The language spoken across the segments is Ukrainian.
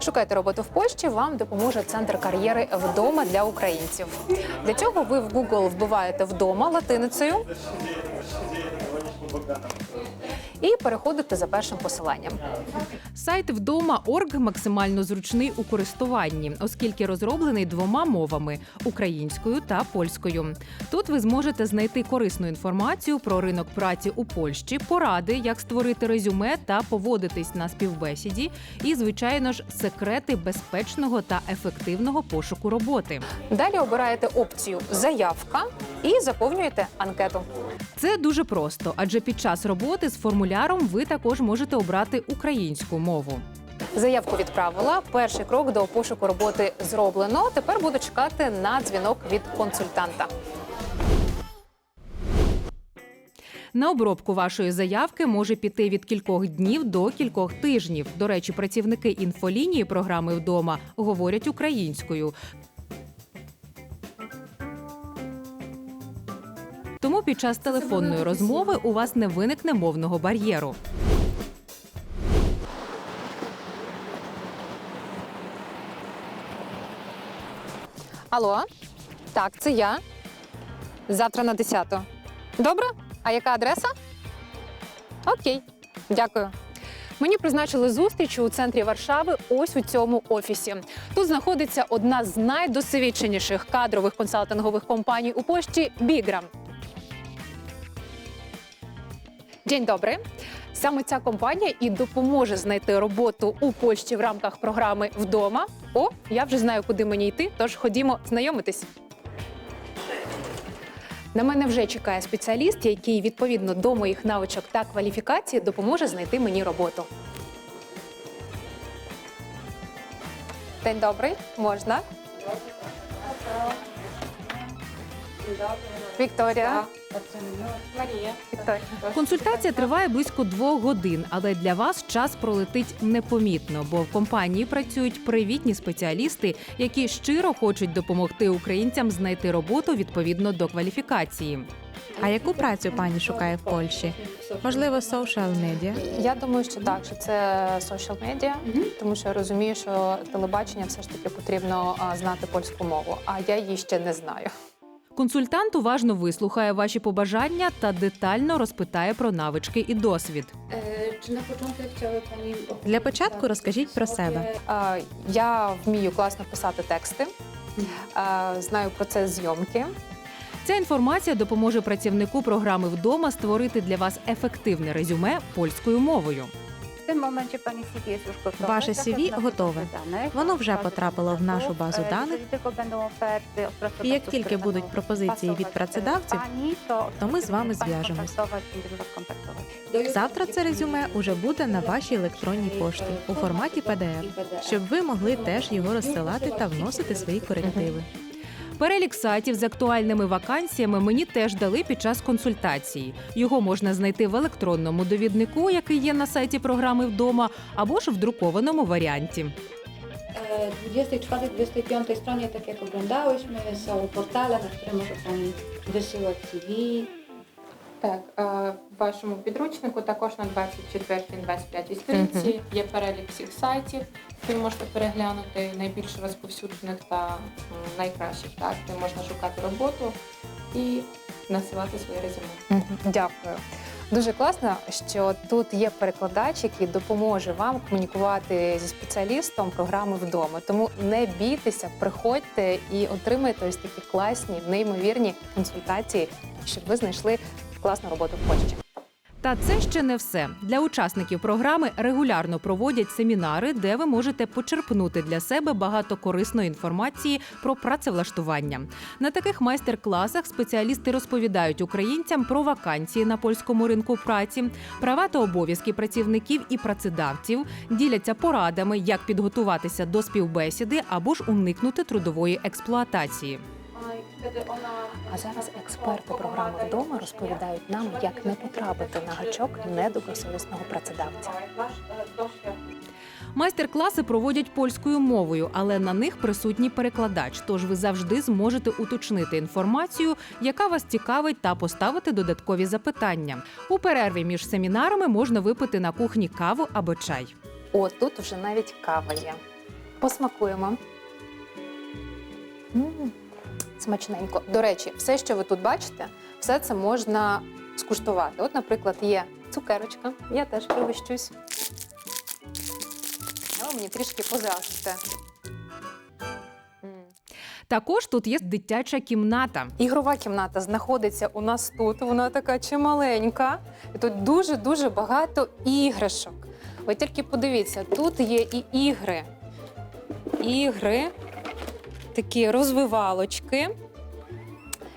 Шукайте роботу в Польщі. Вам допоможе центр кар'єри вдома для українців. Для цього ви в Google вбиваєте вдома латиницею і переходите за першим посиланням. Сайт вдома.орг максимально зручний у користуванні, оскільки розроблений двома мовами українською та польською. Тут ви зможете знайти корисну інформацію про ринок праці у Польщі, поради, як створити резюме та поводитись на співбесіді, і, звичайно ж, секрети безпечного та ефективного пошуку роботи. Далі обираєте опцію Заявка і заповнюєте анкету. Це дуже просто, адже під час роботи з формуляром ви також можете обрати українську мову. Заявку відправила. Перший крок до пошуку роботи зроблено. Тепер буду чекати на дзвінок від консультанта. На обробку вашої заявки може піти від кількох днів до кількох тижнів. До речі, працівники інфолінії програми вдома говорять українською. Під час телефонної розмови у вас не виникне мовного бар'єру. Алло, так, це я. Завтра на 10. Добре? А яка адреса? Окей, дякую. Мені призначили зустріч у центрі Варшави ось у цьому офісі. Тут знаходиться одна з найдосвідченіших кадрових консалтингових компаній у Польщі Біграм. День добрий. Саме ця компанія і допоможе знайти роботу у Польщі в рамках програми вдома. О, я вже знаю, куди мені йти, тож ходімо знайомитись. На мене вже чекає спеціаліст, який відповідно до моїх навичок та кваліфікації допоможе знайти мені роботу. День добрий, можна? Вікторія. Марія. Вікторія. Консультація триває близько двох годин, але для вас час пролетить непомітно, бо в компанії працюють привітні спеціалісти, які щиро хочуть допомогти українцям знайти роботу відповідно до кваліфікації. А яку працю пані шукає в Польщі? Можливо, соушал медіа? Я думаю, що так, що це social медіа, тому що я розумію, що телебачення все ж таки потрібно а, знати польську мову, а я її ще не знаю. Консультант уважно вислухає ваші побажання та детально розпитає про навички і досвід. Czy na początek chciały Pani Для початку розкажіть про себе. Я вмію класно писати тексти, знаю процес зйомки. Ця інформація допоможе працівнику програми вдома створити для вас ефективне резюме польською мовою. Tym momencie Pani CV jest już gotowe. Ваше CV готове. Воно вже потрапило в нашу базу E, даних. І як тільки будуть пропозиції від працедавців, то ми з вами зв'яжемось. Завтра це резюме уже буде на вашій електронній пошті у форматі PDF, щоб ви могли теж його розсилати та вносити свої корективи. Перелік сайтів з актуальними вакансіями мені теж дали під час консультації. Його можна знайти в електронному довіднику, який є на сайті програми вдома, або ж в друкованому варіанті. E, 24-25 stronie, tak jak oglądałyśmy, są portale, na które może Pani CV. Так, е, в вашому підручнику також на 24-25 сторінці є перелік всіх сайтів, які ви можете переглянути, найбільш розповсюджених та найкращих, так, де можна шукати роботу і насилати своє резюме. Дякую. Дуже класно, що тут є перекладач, який допоможе вам комунікувати зі спеціалістом програми вдома. Тому не бійтеся, приходьте і отримайте ось такі класні, неймовірні консультації, щоб ви знайшли класну роботу в Польщі. Та це ще не все. Для учасників програми регулярно проводять семінари, де ви можете почерпнути для себе багато корисної інформації про працевлаштування. На таких майстер-класах спеціалісти розповідають українцям про вакансії на польському ринку праці, права та обов'язки працівників і працедавців, діляться порадами, як підготуватися до співбесіди або ж уникнути трудової експлуатації. А зараз експерти програми вдома розповідають нам, як не потрапити на гачок недобросовісного працедавця. Майстер-класи проводять польською мовою, але на них присутній перекладач. Тож ви завжди зможете уточнити інформацію, яка вас цікавить, та поставити додаткові запитання. У перерві між семінарами можна випити на кухні каву або чай. О, тут вже навіть кава є. Посмакуємо. М, Смачненько. До речі, все, що ви тут бачите, все це можна скуштувати. От, наприклад, є цукерочка. Я теж пригощусь. Але мені трішки позрачте. Також тут є дитяча кімната. Ігрова кімната знаходиться у нас тут. Вона така чималенька. І тут дуже-дуже багато іграшок. Ви тільки подивіться, тут є і ігри. Ігри, такі розвивалочки.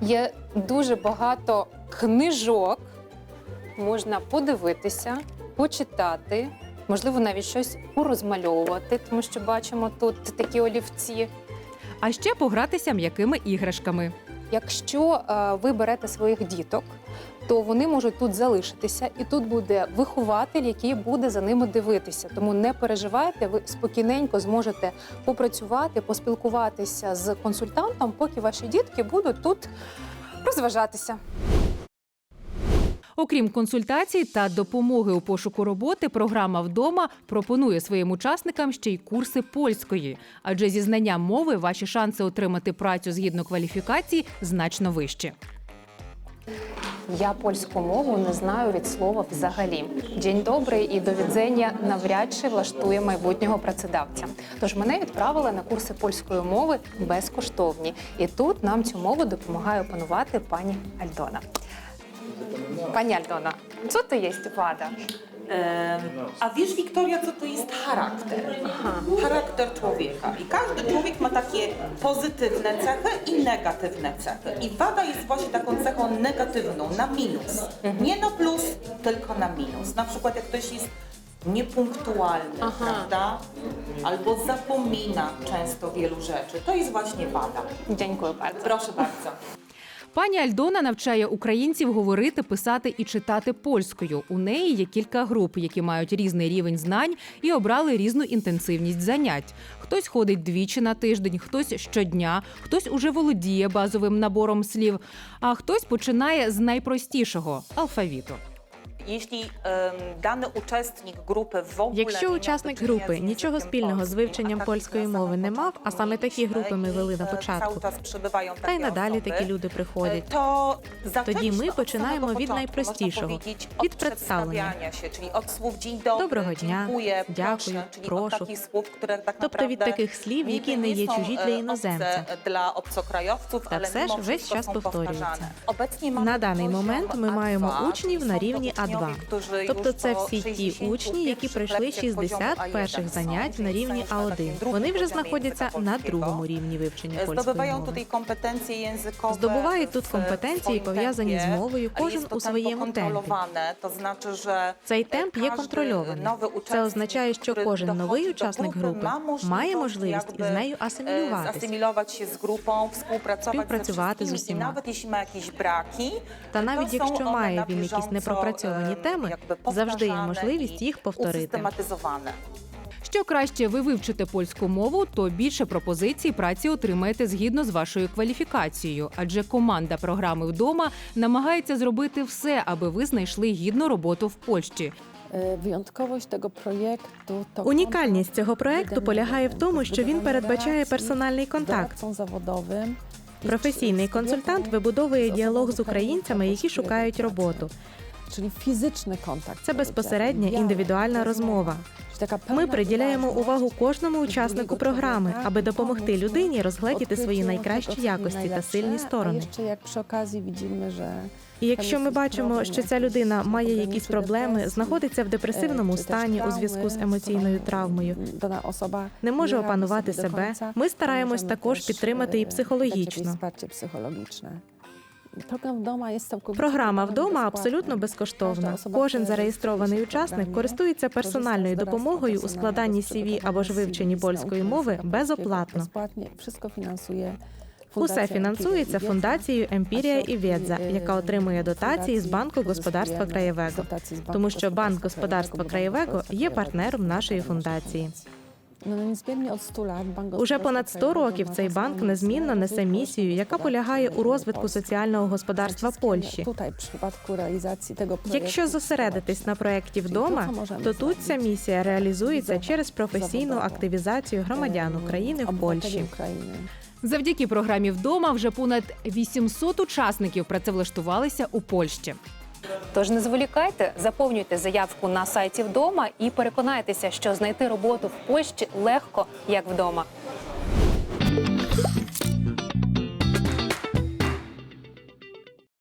Є дуже багато книжок. Можна подивитися, почитати, можливо, навіть щось порозмальовувати, тому що бачимо тут такі олівці. А ще погратися м'якими іграшками. Якщо е, ви берете своїх діток, то вони можуть тут залишитися, і тут буде вихователь, який буде за ними дивитися. Тому не переживайте, ви спокійненько зможете попрацювати, поспілкуватися з консультантом, поки ваші дітки будуть тут розважатися. Окрім консультацій та допомоги у пошуку роботи, програма вдома пропонує своїм учасникам ще й курси польської, адже зі знанням мови ваші шанси отримати працю згідно кваліфікації значно вищі. Я польську мову не знаю від слова взагалі. День добрий і до відзення навряд чи влаштує майбутнього працедавця. Тож мене відправили на курси польської мови безкоштовні. І тут нам цю мову допомагає опанувати пані Альдона. Pani Aldona, no. co to jest wada? A wiesz, Wiktoria, co to jest charakter? Charakter człowieka. I każdy człowiek ma takie pozytywne cechy i negatywne cechy. I wada jest właśnie taką cechą negatywną, na minus. Mhm. Nie na plus, tylko na minus. Na przykład jak ktoś jest niepunktualny, prawda? Albo zapomina często wielu rzeczy. To jest właśnie wada. Dziękuję bardzo. Proszę bardzo. Пані Альдона навчає українців говорити, писати і читати польською. У неї є кілька груп, які мають різний рівень знань і обрали різну інтенсивність занять. Хтось ходить двічі на тиждень, хтось щодня, хтось уже володіє базовим набором слів, а хтось починає з найпростішого алфавіту. Якщо учасник групи нічого спільного з вивченням польської мови не мав, а саме такі групи ми вели на e, початку. Та й надалі такі люди приходять. to Тоді ми починаємо від найпростішого, від представлення. Доброго дня, дякую, прошу. Тобто від таких слів, які не є чужі e, для іноземця. dla obcokrajowców, Та все ж весь час повторюється. На даний момент ми A2, маємо учнів на рівні uczniowie, А2. Którzy Тобто już це всі ті 60 учні, які пройшли pierwszych lekcjach 60 poziomu перших A1 занять на рівні są już na takim А1. drugim Вони вже знаходяться на другому рівні вивчення польської мови. Здобувають тут компетенції, пов'язані з мовою, кожен у своєму темпі. Цей темп є контрольований. Це означає, що кожен новий учасник групи має можливість із нею e, асимілюватися. Співпрацювати з усіма. Та навіть якщо має він якісь непропрацьовані e, теми, завжди є можливість їх повторити. Що краще ви вивчите польську мову, то більше пропозицій праці отримаєте згідно з вашою кваліфікацією, адже команда програми вдома намагається зробити все, аби ви знайшли гідну роботу в Польщі. Е, Унікальність цього проекту полягає в тому, що він передбачає персональний контакт. Професійний консультант вибудовує діалог з українцями, які шукають роботу. Czyli fizyczny kontakt. Це безпосередня індивідуальна розмова. Ми приділяємо увагу кожному учаснику програми, аби допомогти людині розгледіти свої найкращі якості та сильні сторони. І якщо ми бачимо, що ця людина має якісь проблеми, знаходиться в депресивному czy też стані у зв'язку з емоційною травмою, osoba не може опанувати себе, ми стараємось також підтримати і jakieś психологічно. Програма вдома абсолютно безкоштовна. Кожен зареєстрований учасник користується персональною допомогою у складанні CV або ж вивченні польської мови безоплатно. Усе фінансується фундацією Емпірія і Ведза, яка отримує дотації з банку господарства краєвего. Тому що банк господарства краєвего є партнером нашої фундації. No, niezmiennie od 100 lat Bank Уже понад 100 років цей банк незмінно несе місію, яка полягає у розвитку соціального господарства Польщі. Якщо зосередитись на проєкті вдома, то тут ця місія реалізується через професійну активізацію громадян України в Польщі. Завдяки програмі вдома вже понад 800 учасників працевлаштувалися у Польщі. Тож не зволікайте, заповнюйте заявку на сайті вдома і переконайтеся, що знайти роботу в Польщі легко як вдома.